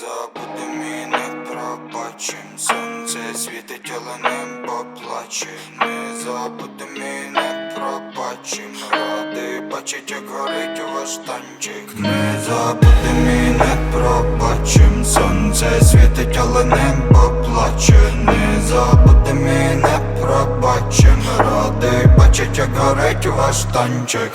забудем і не пробачим Сонце світить, але не поплаче Не забудем і не пробачим Радий бачить, як горить ваш танчик. Не забудем і не пробачим Сонце світить, але не поплаче Не забудем і не пробачим Радий бачить, як горить ваш танчик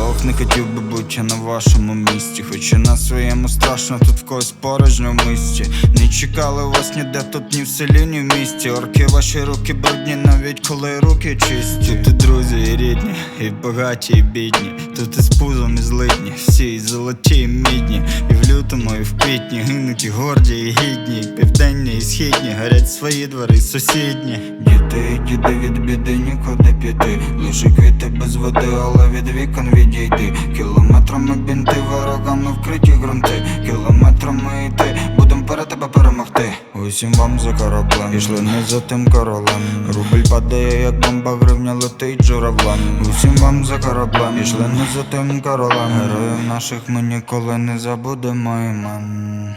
Ох, не хотів би бути на вашому місці Хоча на своєму страшно, тут в когось порожньо в місті Не чекали вас ніде, тут ні в селі, ні в місті. Орки, ваші руки брудні, навіть коли руки чисті. Тут і друзі, і рідні, і багаті, і бідні. Тут і з пузом, і злидні, всі і золоті, і мідні. І в лютому, і в квітні гинуть і горді, і гідні. І Південні, і східні, горять свої двори, сусідні. Діти, діти від біди нікуди піти. Лише квіти без води, але від вікон відійти. Кілометрами бінти, ворогами вкриті ґрунти. Кілометрами йти, будем перед тебе перемогти. Усім вам за кораблем, пішли не за тим королем. Рубль падає, як бомба, гривня летить журавлем. Усім вам за кораблем, пішли не за тим королем. Героїв наших ми ніколи не забудемо імен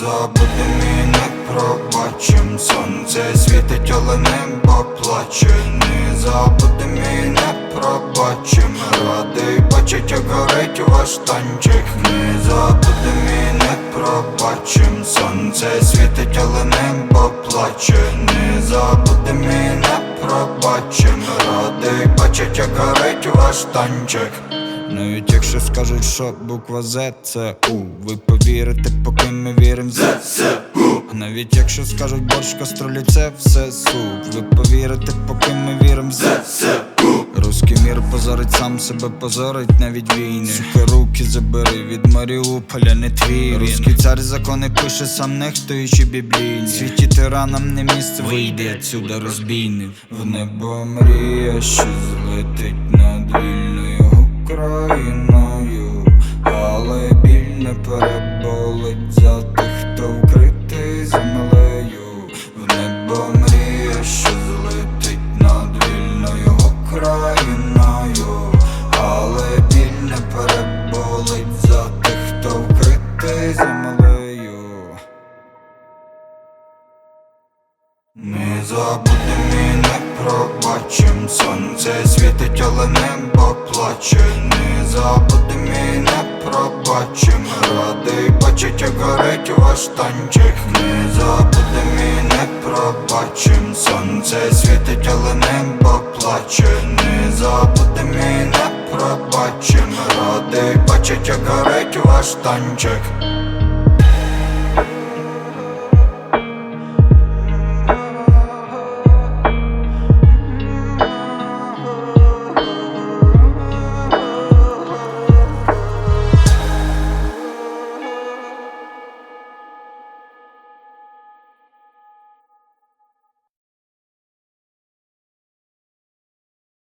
не забудем не пробачим. Сонце світить, але небо плаче. Не забудем і не пробачим. Радий бачить, як горить ваш танчик. Не забудем і не пробачим. Сонце світить, але небо плаче. Не забудем і не пробачим. Радий бачить, як горить ваш танчик навіть якщо скажуть, що буква З це У Ви повірите, поки ми віримо ЗСУ Навіть якщо скажуть борщ каструлі, це все суп Ви повірите, поки ми віримо ЗСУ Руський мір позорить сам себе, позорить навіть війни. Сука, руки забери від Маріуполя, не твій. Руський цар закони пише сам нехтуючи біблійні. Світі тиранам не місце, вийди отсюда розбійник. В небо мрія, що злетить над вільною Україною, але біль не переболить за тих, хто вкритий землею. В небо мрія, що злетить над вільною Україною, але біль не переболить за тих, хто вкритий землею. Не забудем і не пробачим Сонце світить, але небо плаче Не мій не пробачим. Радий бачить, як горить ваш танчик. Не забути мій не пробачим. Сонце світить, але небо плаче. Не забути мій не пробачим. Радий бачить, як горить ваш танчик